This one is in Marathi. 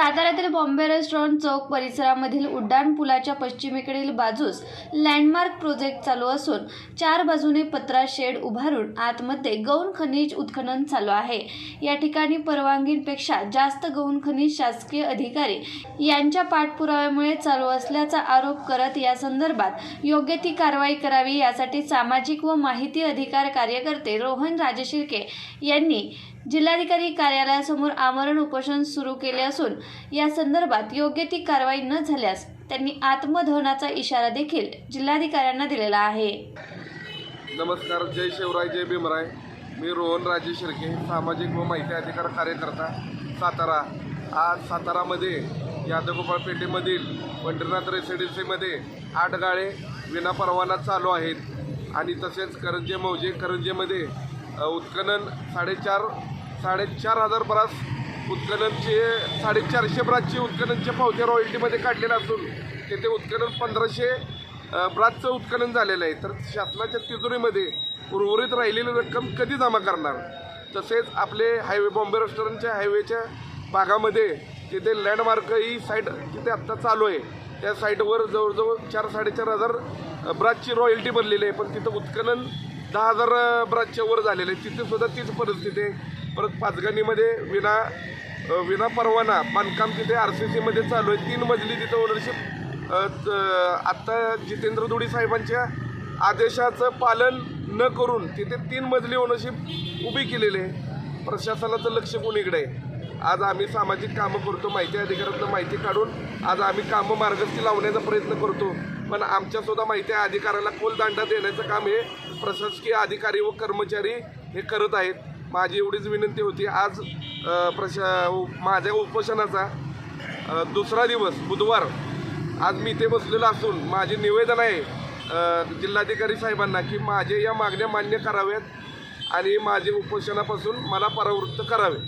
साताऱ्यातील बॉम्बे रेस्टॉरंट चौक परिसरामधील उड्डाण पुलाच्या पश्चिमेकडील बाजूस लँडमार्क प्रोजेक्ट चालू असून चार बाजूने पत्रा शेड उभारून आतमध्ये गौण खनिज उत्खनन चालू आहे. या ठिकाणी परवानगीपेक्षा जास्त गौण खनिज शासकीय अधिकारी यांच्या पाठपुराव्यामुळे चालू असल्याचा आरोप करत या संदर्भात योग्य ती कारवाई करावी यासाठी सामाजिक व माहिती अधिकार कार्यकर्ते रोहन राजशिर्के यांनी जिल्हाधिकारी कार्यालयासमोर आमरण उपोषण सुरू केले असून या संदर्भात योग्य ती कारवाई न झाल्यास त्यांनी आत्मदहनाचा इशारा देखील जिल्हाधिकाऱ्यांना दिलेला आहे. नमस्कार जय शिवराय जय भीमराय. मी रोहन राजे शिर्के सामाजिक व माहिती अधिकार कार्यकर्ता सातारा. आज सातारामध्ये यादवगोपाळ पेठेमधील पंढरीनाथ रेसिडेन्सीमध्ये आठ गाळे विनापरवाना चालू आहेत. आणि तसेच करंजे मौजे करंजेमध्ये उत्खनन साडेचार साडेचार हजार ब्रास उत्खननचे साडेचारशे ब्रासची उत्खननचे पावते रॉयल्टीमध्ये काढलेलं असून तेथे उत्खनन पंधराशे अ, ब्रासचं उत्खनन झालेलं आहे. तर शासनाच्या तिजोरीमध्ये उर्वरित राहिलेली रक्कम कधी जमा करणार? तसेच आपले हायवे बॉम्बे रेस्टॉरंटच्या हायवेच्या भागामध्ये तिथे लँडमार्क ही साईट तिथे आत्ता चालू आहे त्या साईटवर जवळजवळ चार साडेचार हजार अ, ब्रासची रॉयल्टी बनलेली आहे. पण तिथं उत्खनन दहा हजार ब्रांचच्या वर झालेले तिथे सुद्धा तीच परिस्थिती आहे. परत पाचगणीमध्ये विना विना परवाना बांधकाम तिथे आर सी सीमध्ये चालू आहे. तीन मजली तिथं ओनरशिप आत्ता जितेंद्र दुडी साहेबांच्या आदेशाचं पालन न करून तिथे तीन मजली ओनरशिप उभी केलेली आहे. प्रशासनाचं लक्ष कोणीकडे आहे? आज आम्ही सामाजिक कामं करतो माहिती अधिकारातनं माहिती काढून आज आम्ही कामं मार्गस्थी लावण्याचा प्रयत्न करतो. पण आमच्यासुद्धा माहिती आहे अधिकाऱ्याला कोलदांडा देण्याचं काम हे प्रशासकीय अधिकारी व कर्मचारी हे करत आहेत. माझी एवढीच विनंती होती आज प्रशा माझ्या उपोषणाचा दुसरा दिवस बुधवार आज मी इथे बसलेलो असून माझे निवेदन आहे जिल्हाधिकारी साहेबांना की माझे या मागण्या मान्य कराव्यात आणि माझे उपोषणापासून मला परावृत्त करावे.